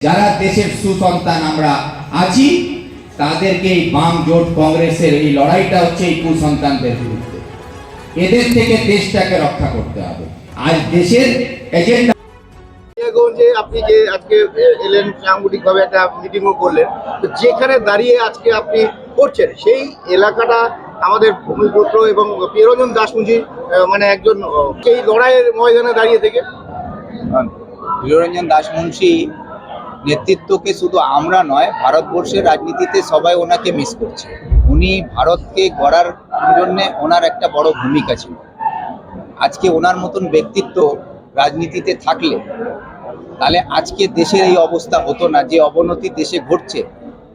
যারা দেশের সুসন্তান আমরা আছি তাদেরকে এই বাম জোট কংগ্রেসের এই লড়াইটা হচ্ছে এই কুসন্তানদের বিরুদ্ধে। এদের থেকে দেশটাকে রক্ষা করতে হবে। আজ দেশের এজেন্ডা যে আপনি যে আজকে এলেন একটা মিটিংও করলেন তো যেখানে দাঁড়িয়ে আজকে আপনি করছেন সেই এলাকাটা আমাদের ভূমিপুত্র এবং প্রিয়রঞ্জন মানে একজন লড়াইয়ের ময়দানে দাঁড়িয়ে থেকে। প্রিয়রঞ্জন দাস মুন্সি নেতৃত্বকে শুধু আমরা নয়, ভারতবর্ষের রাজনীতিতে সবাই ওনাকে মিস করছে। উনি ভারতকে গড়ার জন্যে ওনার একটা বড় ভূমিকা ছিল। আজকে ওনার মতন ব্যক্তিত্ব রাজনীতিতে থাকলে, তাহলে আজকে দেশের এই অবস্থা হতো না, যে অবনতি দেশে ঘটছে,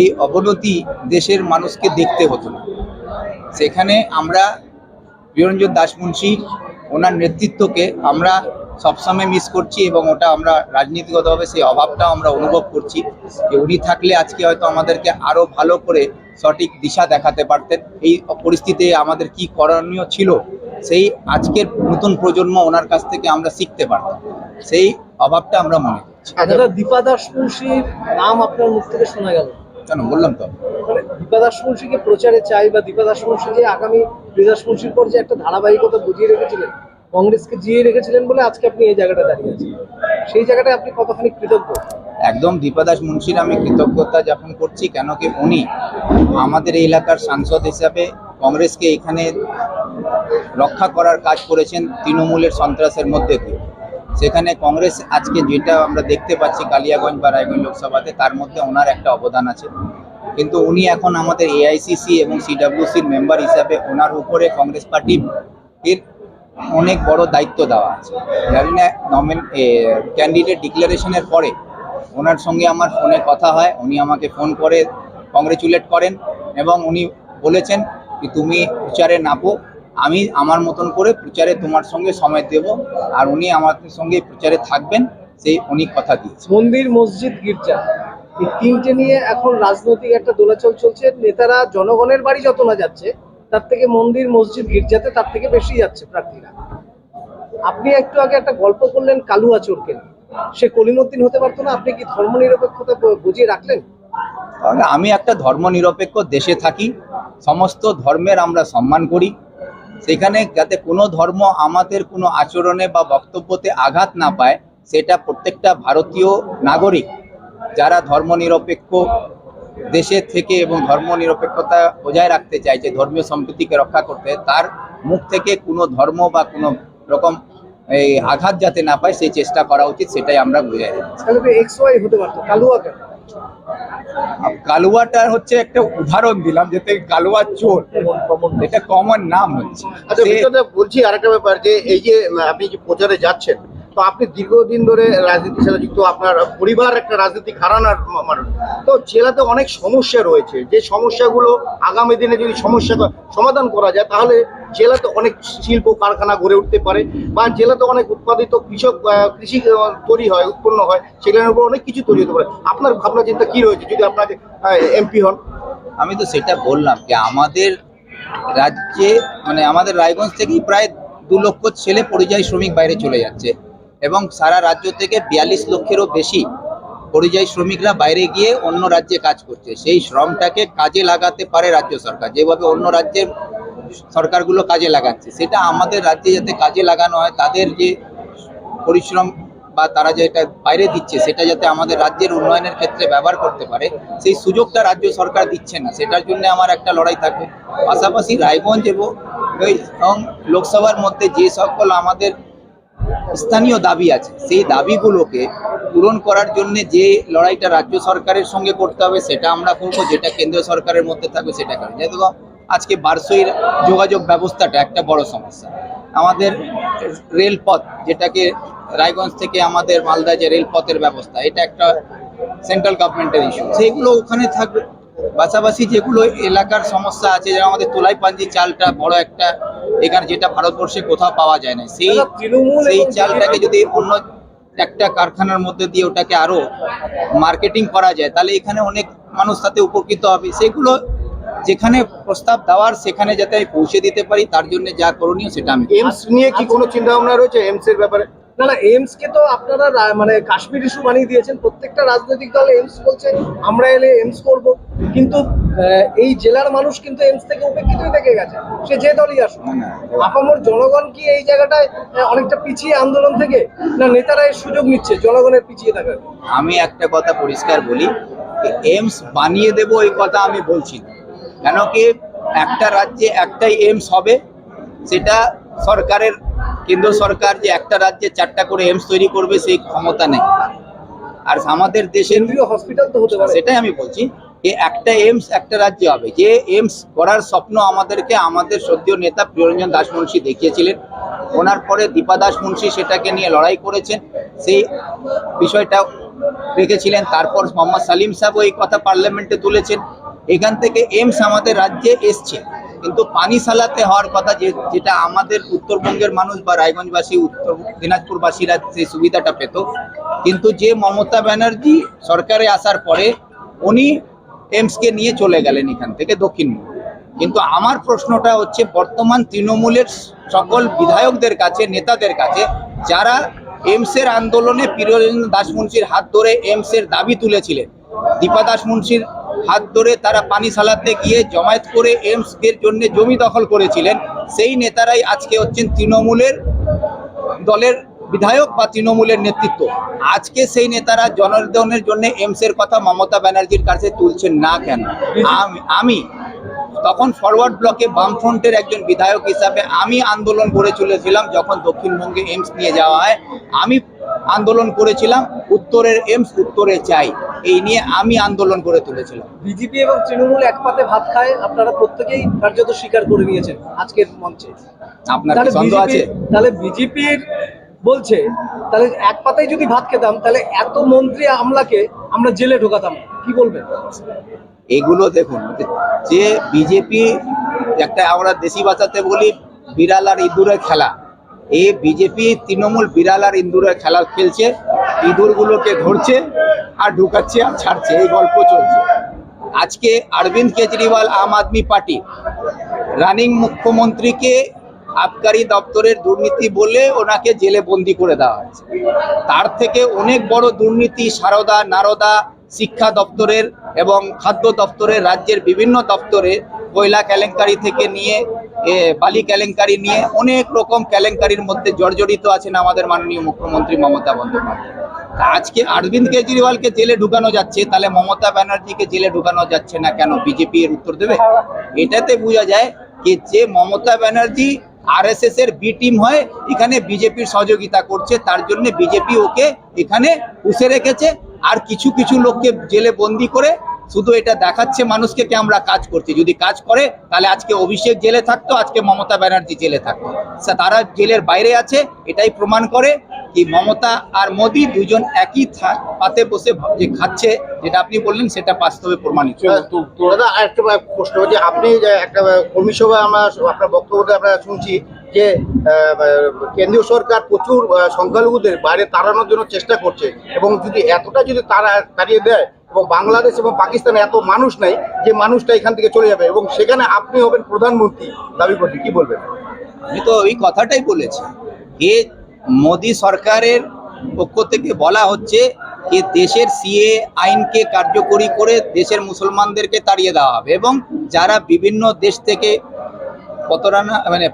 এই অবনতি দেশের মানুষকে দেখতে হতো না। সেখানে আমরা প্রিয়রঞ্জন দাস মুন্সি ওনার নেতৃত্বকে আমরা সবসময় মিস করছি এবং ওটা আমরা রাজনীতিগতভাবে সেই অভাবটাও আমরা অনুভব করছি যে উনি থাকলে আজকে হয়তো আমাদেরকে আরও ভালো করে সঠিক দিশা দেখাতে পারতেন। এই পরিস্থিতিতে আমাদের কি করণীয় ছিল সেই আজকের নতুন প্রজন্ম ওনার কাছ থেকে আমরা শিখতে পারতাম। সেই অভাবটা আমরা মনে করছি। দাদা দীপা দাস মুন্সির নাম আপনার মুখ থেকে শোনা গেল। কেন? বললাম তো। মানে দীপা দাস মুন্সিকে প্রচারে চাই বা দীপা দাস মুন্সি যে আগামী দাস মুন্সির পর যে একটা ধারাবাহিকতা বুঝিয়ে রেখেছিলেন কংগ্রেসকে জিয়ে রেখেছিলেন বলে আজকে আপনি এই জায়গাটা দাঁড়িয়ে আছেন। সেই জায়গাটায় আপনি কতখানি কৃতজ্ঞ? একদম দীপাদাস মুন্সির আমি কৃতজ্ঞতা জ্ঞাপন করছি, কেন কি উনি আমাদের এই এলাকার সাংসদ হিসাবে কংগ্রেসকে এখানে রক্ষা করার কাজ করেছেন তৃণমূলের সন্ত্রাসের মধ্যে দিয়ে। সেখানে কংগ্রেস আজকে যেটা আমরা দেখতে পাচ্ছি কালিয়াগঞ্জ বা রায়গঞ্জ লোকসভাতে, তার মধ্যে ওনার একটা অবদান আছে। কিন্তু উনি এখন আমাদের এআইসিসি এবং সিডাব্লিউসির মেম্বার হিসাবে ওনার উপরে কংগ্রেস পার্টির এর অনেক বড় দায়িত্ব দেওয়া আছে। না নমিন ক্যান্ডিডেট ডিক্লারেশনের পরে ওনার সঙ্গে আমার ফোনে কথা হয়, উনি আমাকে ফোন করে কংগ্রেচুলেট করেন এবং উনি বলেছেন যে, তুমি প্রচারে নাপো, আমি আমার মতন করে প্রচারে তোমার সঙ্গে সময় দেব আর উনি আমাদের সঙ্গে প্রচারে থাকবেন, সেই উনি কথা দিয়েছেন। মন্দির, মসজিদ, গির্জা, এই তিনটে নিয়ে এখন রাজনৈতিক একটা দোলাচল চলছে। নেতারা জনগণের বাড়ি যত না যাচ্ছে তার থেকে মন্দির, মসজিদ, গির্জাতে তার থেকে বেশি যাচ্ছে প্রার্থীরা। আপনি একটু আগে একটা গল্প করলেন কালুয়া চোরকে। সে কলিমুদ্দিন হতে পারতো না, আপনি কি ধর্মনিরপেক্ষতা বুঝিয়ে রাখলেন? আমি একটা ধর্মনিরপেক্ষ দেশে থাকি, সমস্ত ধর্মের আমরা সম্মান করি। সেখানে যাতে কোনো ধর্ম আমাদের কোনো আচরণে বা বক্তব্যতে আঘাত না পায়, সেটা প্রত্যেকটা ভারতীয় নাগরিক, যারা ধর্মনিরপেক্ষ দেশের থেকে এবং ধর্ম নিরপেক্ষতা বজায় রাখতে চাইছে ধর্মীয় সম্প্রীতিকে রক্ষা করতে, তার মুখ থেকে কোনো ধর্ম বা কোনো রকম এই আঘাত যাতে না পায়, সেই চেষ্টা করা উচিত, সেটাই আমরা বুঝাই দিচ্ছি। কালুয়াটা হচ্ছে একটা উদাহরণ দিলাম যেতে কালুয়া চোর এটা কমন নাম হচ্ছে। আচ্ছা বলছি আরেকটা ব্যাপার যে এই যে আপনি যে প্রচারে যাচ্ছেন তো আপনি দীর্ঘদিন ধরে রাজনীতির সাথে যুক্ত আপনার পরিবার একটা রাজনীতি ঘরানার মা- মানুষ তো জেলাতে অনেক সমস্যা রয়েছে। যে সমস্যাগুলো আগামী দিনে যদি সমস্যা সমাধান করা যায় তাহলে জেলাতে অনেক শিল্প কারখানা গড়ে উঠতে পারে বা জেলাতে অনেক উৎপাদিত কৃষক কৃষি তৈরি হয় উৎপন্ন হয় সেগুলোর উপর অনেক কিছু তৈরি হতে পারে। আপনার ভাবনা চিন্তা কি রয়েছে যদি আপনাকে এমপি হন? আমি তো সেটা বললাম যে আমাদের রাজ্যে মানে আমাদের রায়গঞ্জ থেকেই প্রায় দু লক্ষ ছেলে পরিযায়ী শ্রমিক বাইরে চলে যাচ্ছে এবং সারা রাজ্য থেকে বিয়াল্লিশ লক্ষেরও বেশি পরিযায়ী শ্রমিকরা বাইরে গিয়ে অন্য রাজ্যে কাজ করছে। সেই শ্রমটাকে কাজে লাগাতে পারে রাজ্য সরকার, যেভাবে অন্য রাজ্যের সরকারগুলো কাজে লাগাচ্ছে। সেটা আমাদের রাজ্যে যাতে কাজে লাগানো হয়, তাদের যে পরিশ্রম বা তারা যেটা বাইরে দিচ্ছে, সেটা যাতে আমাদের রাজ্যের উন্নয়নের ক্ষেত্রে ব্যবহার করতে পারে, সেই সুযোগটা রাজ্য সরকার দিচ্ছে না। সেটার জন্য আমার একটা লড়াই থাকবে। পাশাপাশি রায়গঞ্জ এবং এবং লোকসভার মধ্যে যে সকল আমাদের স্থানীয় দাবি আছে, সেই দাবিগুলোকে পূরণ করার জন্য যে লড়াইটা রাজ্য সরকারের সঙ্গে করতে হবে, সেটা আমরা করব, যেটা কেন্দ্রীয় সরকারের মধ্যে থাকবে, সেটা করব। যেহেতু আজকে বারসইয়ের যোগাযোগ ব্যবস্থাটা একটা বড় সমস্যা। আমাদের রেলপথ, যেটাকে রায়গঞ্জ থেকে আমাদের মালদা যে রেলপথের ব্যবস্থা এটা একটা সেন্ট্রাল গভর্নমেন্টের ইস্যু সেইগুলো ওখানে থাকবে। পাশাপাশি যেগুলো এলাকার সমস্যা আছে যেমন আমাদের তোলাই পাঞ্জি চালটা বড় একটা এখানে যেটা ভারতবর্ষে কোথাও পাওয়া যায় না। সেই সেই চালটাকে যদি অন্য একটা কারখানার মধ্যে দিয়ে ওটাকে আরও মার্কেটিং করা যায় তাহলে এখানে অনেক মানুষ তাতে উপকৃত হবে। সেগুলো যেখানে প্রস্তাব দেওয়ার সেখানে যাতে আমি পৌঁছে দিতে পারি তার জন্য যা করণীয় সেটা আমি এমস নিয়ে কি কোনো চিন্তা ভাবনা রয়েছে? এমস এর ব্যাপারে না না এইমস কে তো আপনারা মানে কাশ্মীর ইস্যু বানিয়ে দিয়েছেন। প্রত্যেকটা রাজনৈতিক দল এইমস বলছে আমরা এলে এইমস করব। কিন্তু এই জেলার মানুষ কিন্তু এইমস থেকে উপেক্ষিতই থেকে গেছে। সে যে দলই আসুক। আপামর জনগণ কি এই জায়গাটায় অনেকটা পিছিয়ে আন্দোলন থেকে না নেতারা এই সুযোগ নিচ্ছে জনগণের পিছিয়ে থাকার? আমি একটা কথা পরিষ্কার বলি এমস বানিয়ে দেব এই কথা আমি বলছি কেন কি একটা রাজ্যে একটাই এমস হবে সেটা সরকারের কেন্দ্র সরকার যে একটা রাজ্যে চারটা করে এমস তৈরি করবে সেই ক্ষমতা নেই। আর আমাদের দেশের হসপিটাল তো হতে পারে। সেটাই আমি বলছি যে একটা এমস একটা রাজ্যে হবে। যে এমস করার স্বপ্ন আমাদেরকে আমাদের সদ্য নেতা প্রিয়রঞ্জন দাস মুন্সী দেখিয়েছিলেন। ওনার পরে দীপা দাস মুন্সী সেটাকে নিয়ে লড়াই করেছেন। সেই বিষয়টা রেখেছিলেন। তারপর মোহাম্মদ সালিম সাহেব এই কথা পার্লামেন্টে তুলেছেন। এখান থেকে এমস আমাদের রাজ্যে এসছে। কিন্তু পানি সালাতে হওয়ার কথা যে, যেটা আমাদের উত্তরবঙ্গের মানুষ বা রায়গঞ্জবাসী, উত্তর দিনাজপুরবাসীরা সেই সুবিধাটা পেত, কিন্তু যে মমতা ব্যানার্জি সরকারে আসার পরে উনি এমসকে নিয়ে চলে গেলেন এখান থেকে দক্ষিণ কিন্তু আমার প্রশ্নটা হচ্ছে, বর্তমান তৃণমূলের সকল বিধায়কদের কাছে, নেতাদের কাছে, যারা এমসের আন্দোলনে প্রিয়রঞ্জন দাস মুন্সির হাত ধরে এমসের দাবি তুলেছিলেন, দীপা দাস মুন্সির হাত ধরে তারা পানি সালাতে গিয়ে জমায়েত করে এমস এর জন্য জমি দখল করেছিলেন। সেই নেতারাই আজকে হচ্ছেন তৃণমূলের দলের বিধায়ক বা তৃণমূলের নেতৃত্ব। আজকে সেই নেতারা জনগণের জন্য এমস এর কথা মমতা ব্যানার্জির কাছে তুলছেন না কেন? আমি আমি তখন ফরওয়ার্ড ব্লকে বামফ্রন্টের একজন বিধায়ক হিসাবে আমি আন্দোলন করে চলেছিলাম যখন দক্ষিণবঙ্গে এমস নিয়ে যাওয়া হয়। আমি আন্দোলন করেছিলাম উত্তরের এমস উত্তরে চাই এই নিয়ে আমি আন্দোলন করে তুলেছিলাম। বিজেপি এবং তৃণমূল এক পাতে ভাত খায় আপনারা প্রত্যেকেই কার্যত স্বীকার করে নিয়েছেন আজকের মঞ্চে। আপনার সন্দেহ আছে? তাহলে বিজেপির বলছে তাহলে এক পাতায় যদি ভাত খেতাম তাহলে এত মন্ত্রী আমলাকে আমরা জেলে ঢোকাতাম। কি বলবেন? এগুলো দেখুন যে বিজেপি একটা আমরা দেশি ভাষাতে বলি বিড়াল আর ইঁদুরের খেলা। এই বিজেপি তৃণমূল বিড়াল আর ইঁদুরের খেলা খেলছে। ইঁদুরগুলোকে ধরছে আর ঢুকাচ্ছে আর ছাড়ছে। এই গল্প চলছে। আজকে অরবিন্দ কেজরিওয়াল আম আদমি পার্টি রানিং মুখ্যমন্ত্রীকে আবকারি দপ্তরের দুর্নীতি বলে ওনাকে জেলে বন্দি করে দেওয়া হয়েছে। তার থেকে অনেক বড় দুর্নীতি সারদা নারদা শিক্ষা দপ্তরের এবং খাদ্য দপ্তরের রাজ্যের বিভিন্ন দপ্তরে কয়লা কেলেঙ্কারি থেকে নিয়ে এ, বালি কেলেঙ্কারি নিয়ে অনেক রকম কেলেঙ্কারির মধ্যে জর্জরিত আছেন আমাদের মাননীয় মুখ্যমন্ত্রী মমতা বন্দ্যোপাধ্যায়। আজকে অরবিন্দ কেজরিওয়ালকে জেলে ঢুকানো যাচ্ছে, তাহলে মমতা ব্যানার্জিকে জেলে ঢুকানো যাচ্ছে না কেন? বিজেপি এর উত্তর দেবে? এটাতে বোঝা যায় যে যে মমতা ব্যানার্জি আরএসএস এর বি টিম হয় এখানে বিজেপির সহযোগিতা করছে, তার জন্য বিজেপি ওকে এখানে পুষে রেখেছে। আর কিছু কিছু লোককে জেলে বন্দি করে শুধু এটা দেখাচ্ছে মানুষকে কি আমরা কাজ করছি। যদি কাজ করে, তাহলে আজকে অভিষেক জেলে থাকতো, আজকে মমতা ব্যানার্জি জেলে থাকতো। তারা জেলের বাইরে আছে, এটাই প্রমাণ করে কি মমতা আর মোদি দুজন একই পাতে বসে যে খাচ্ছে, যেটা আপনি বললেন, সেটা বাস্তবে প্রমাণিত। দাদা, আরেকটা প্রশ্ন যে আপনি একটা কর্মী আমরা আপনার বক্তব্যটা আমরা শুনছি যে কেন্দ্রীয় সরকার প্রচুর সংখ্যালঘুদের বাইরে তাড়ানোর জন্য চেষ্টা করছে এবং যদি এতটা যদি তারা তাড়িয়ে দেয় এবং বাংলাদেশ এবং পাকিস্তানে এত মানুষ নাই যে মানুষটা এখান থেকে চলে যাবে এবং সেখানে আপনি হবেন প্রধানমন্ত্রী। দাবি করছি কি বলবেন? আমি তো ওই কথাটাই বলেছি যে মোদী সরকারের পক্ষ থেকে বলা হচ্ছে যে দেশের সিএ আইনকে কার্যকরী করে দেশের মুসলমানদেরকে তাড়িয়ে দেওয়া হবে এবং যারা বিভিন্ন দেশ থেকে পতরানা মানে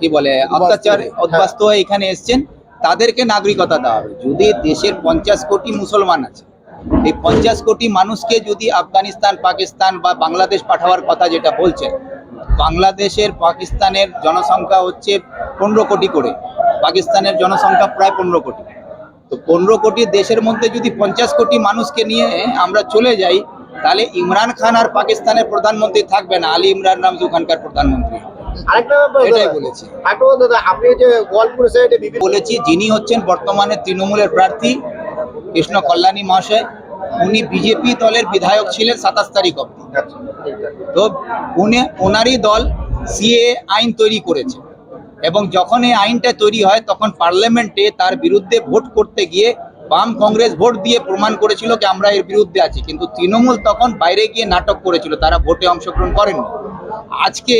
কি বলে অত্যাচার অভ্যস্ত হয়ে এখানে এসছেন তাদেরকে নাগরিকতা দেওয়া হবে। যদি দেশের পঞ্চাশ কোটি মুসলমান আছে এই পঞ্চাশ কোটি মানুষকে যদি আফগানিস্তান পাকিস্তান বা বাংলাদেশ পাঠাবার কথা যেটা বলছেন বাংলাদেশের পাকিস্তানের জনসংখ্যা হচ্ছে পনেরো কোটি করে পাকিস্তানের জনসংখ্যা প্রায় পনেরো কোটি তো পনেরো কোটি দেশের মধ্যে যদি পঞ্চাশ কোটি মানুষকে নিয়ে আমরা চলে যাই তাহলে ইমরান খান আর পাকিস্তানের প্রধানমন্ত্রী থাকবে না আলী ইমরান নাম ওখানকার প্রধানমন্ত্রী বলেছি। বলেছি যিনি হচ্ছেন বর্তমানে তৃণমূলের প্রার্থী কৃষ্ণ কল্যাণী মহাশয় উনি বিজেপি দলের বিধায়ক ছিলেন সাতাশ তারিখ অব্দি আচ্ছা। তো উনি ওনারই দল সিএ আইন তৈরি করেছে। এবং যখন এই আইনটা তৈরি হয় তখন পার্লামেন্টে তার বিরুদ্ধে ভোট করতে গিয়ে বাম কংগ্রেস ভোট দিয়ে প্রমাণ করেছিল যে আমরা এর বিরুদ্ধে আছি। কিন্তু তৃণমূল তখন বাইরে গিয়ে নাটক করেছিল তারা ভোটে অংশগ্রহণ করেননি। আজকে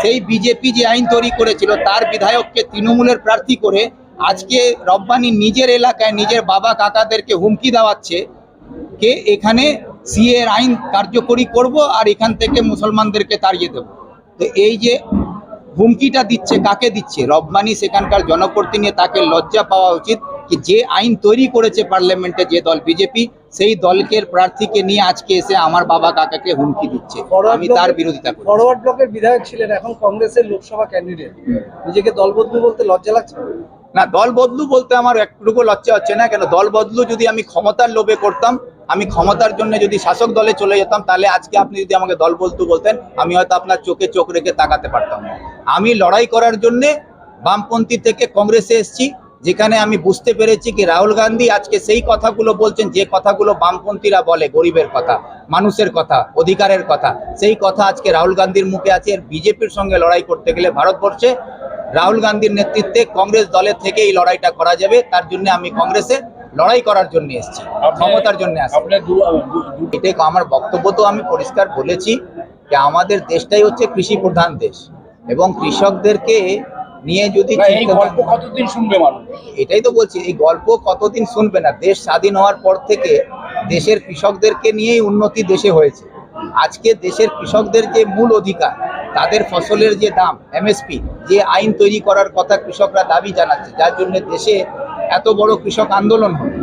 সেই বিজেপি যে আইন তৈরি করেছিল তার বিধায়ককে তৃণমূলের প্রার্থী করে আজকে রব্বানি নিজের এলাকায় নিজের বাবা কাকাদেরকে হুমকি দেওয়াচ্ছে কে এখানে সিএ আইন কার্যকরী করব আর এখান থেকে মুসলমানদেরকে তাড়িয়ে দেব। তো এই যে হুমকিটা দিচ্ছে কাকে দিচ্ছে? রব্বানি সেখানকার জনপ্রতিনিধি তাকে লজ্জা পাওয়া উচিত কি যে আইন তৈরি করেছে পার্লামেন্টে যে দল বিজেপি সেই দলকে প্রার্থীকে নিয়ে আজকে এসে আমার বাবা কাকাকে হুমকি দিচ্ছে। আমি তার বিরোধিতা করি ফরওয়ার্ড ব্লকের বিধায়ক ছিলেন এখন কংগ্রেসের লোকসভা ক্যান্ডিডেট। নিজেকে দলবদলু বলতে লজ্জা লাগছে? না, দল বদলু বলতে আমার একটুকু লজ্জা হচ্ছে না, কেন দল বদলু যদি আমি ক্ষমতার লোভে করতাম, আমি ক্ষমতার জন্য যদি শাসক দলে চলে যেতাম, তাহলে আজকে আপনি যদি আমাকে দল বলতু বলতেন, আমি হয়তো আপনার চোখে চোখ রেখে তাকাতে পারতাম না। আমি লড়াই করার জন্যে বামপন্থী থেকে কংগ্রেসে এসেছি যেখানে আমি বুঝতে পেরেছি কি রাহুল গান্ধী আজকে সেই কথাগুলো বলছেন যে কথাগুলো বামপন্থীরা বলে গরিবের কথা মানুষের কথা অধিকারের কথা। সেই কথা আজকে রাহুল গান্ধীর মুখে আছে। আর বিজেপির সঙ্গে লড়াই করতে গেলে ভারতবর্ষে রাহুল গান্ধীর নেতৃত্বে কংগ্রেস দলের থেকে এই লড়াইটা করা যাবে। তার জন্য আমি কংগ্রেসে লড়াই করার জন্য এসেছি ক্ষমতার জন্য এটাই আমার বক্তব্য তো আমি পরিষ্কার বলেছি যে আমাদের দেশটাই হচ্ছে কৃষি প্রধান দেশ এবং কৃষকদেরকে নিয়ে যদি এই গল্প কতদিন শুনবে মানুষ? এটাই তো বলছি এই গল্প কতদিন শুনবে না? দেশ স্বাধীন হওয়ার পর থেকে দেশের কৃষকদেরকে নিয়েই উন্নতি দেশে হয়েছে। আজকে দেশের কৃষকদের যে মূল অধিকার তাদের ফসলের যে দাম এমএসপি যে আইন তৈরি করার কথা কৃষকরা দাবি জানাচ্ছে যার জন্য দেশে এত বড় কৃষক আন্দোলন হলো।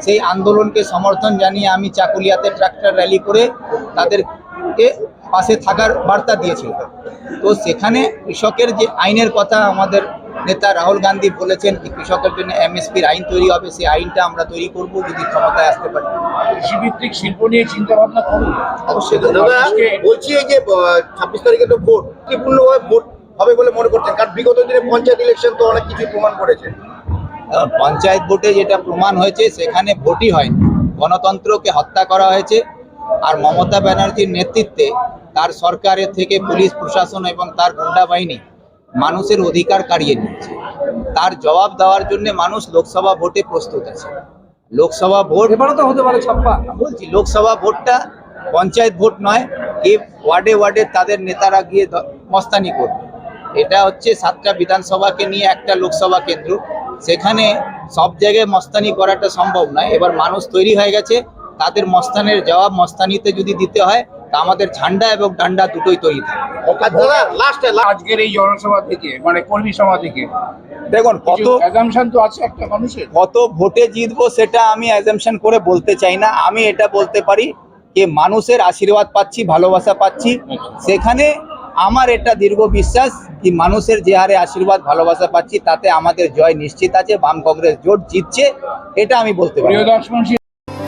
সেই আন্দোলনকে সমর্থন জানিয়ে আমি চাকুলিয়াতে ট্রাক্টর র্যালি করে তাদেরকে পাশে থাকার বার্তা দিয়েছিলাম তো সেখানে কৃষকের যে আইনের কথা আমাদের নেতা রাহুল গান্ধী বলেছেন যে কৃষকের জন্য এমএসপির আইন তৈরি হবে সেই আইনটা আমরা তৈরি করব যদি ক্ষমতায় আসতে পারি। কৃষিভিত্তিক শিল্প নিয়ে চিন্তা ভাবনা করুন। অবশ্যই। দাদা বলছি এই যে ছাব্বিশ তারিখে তো ভোট ত্রিপূর্ণভাবে ভোট হবে বলে মনে করছেন কারণ বিগত দিনে পঞ্চায়েত ইলেকশন তো অনেক কিছু প্রমাণ করেছে। আহ, পঞ্চায়েত ভোটে যেটা প্রমাণ হয়েছে সেখানে ভোটই হয়নি। গণতন্ত্রকে হত্যা করা হয়েছে আর মমতা ব্যানার্জির নেতৃত্বে তার সরকারের থেকে পুলিশ প্রশাসন এবং তার গুন্ডা বাহিনী মানুষের অধিকার কাড়িয়ে নিচ্ছে তার জবাব দেওয়ার জন্য মানুষ লোকসভা ভোটে প্রস্তুত আছে। লোকসভা ভোট এবারও তো হতে পারে ছাপ্পা। বলছি লোকসভা ভোটটা পঞ্চায়েত ভোট নয় কে ওয়ার্ডে ওয়ার্ডে তাদের নেতারা গিয়ে মস্তানি করবে। এটা হচ্ছে সাতটা বিধানসভাকে নিয়ে একটা লোকসভা কেন্দ্র। সেখানে সব জায়গায় মস্তানি করাটা সম্ভব নয়। এবার মানুষ তৈরি হয়ে গেছে। তাদের মস্তানের জবাব মস্তানিতে যদি দিতে হয় তা আমাদের ঝান্ডা এবং ডান্ডা দুটোই তৈরি লাস্টে আজকের এই জনসভা থেকে মানে কর্মী সভা থেকে দেখুন কত অ্যাজামশন তো আছে একটা মানুষের? কত ভোটে জিতবো সেটা আমি অ্যাজামশন করে বলতে চাই না। আমি এটা বলতে পারি যে মানুষের আশীর্বাদ পাচ্ছি ভালোবাসা পাচ্ছি। সেখানে আমার এটা দীর্ঘ বিশ্বাস কি মানুষের যে হারে আশীর্বাদ ভালোবাসা পাচ্ছি তাতে আমাদের জয় নিশ্চিত আছে বাম কংগ্রেস জোট জিতছে এটা আমি বলতে পারি। প্রিয় দর্শক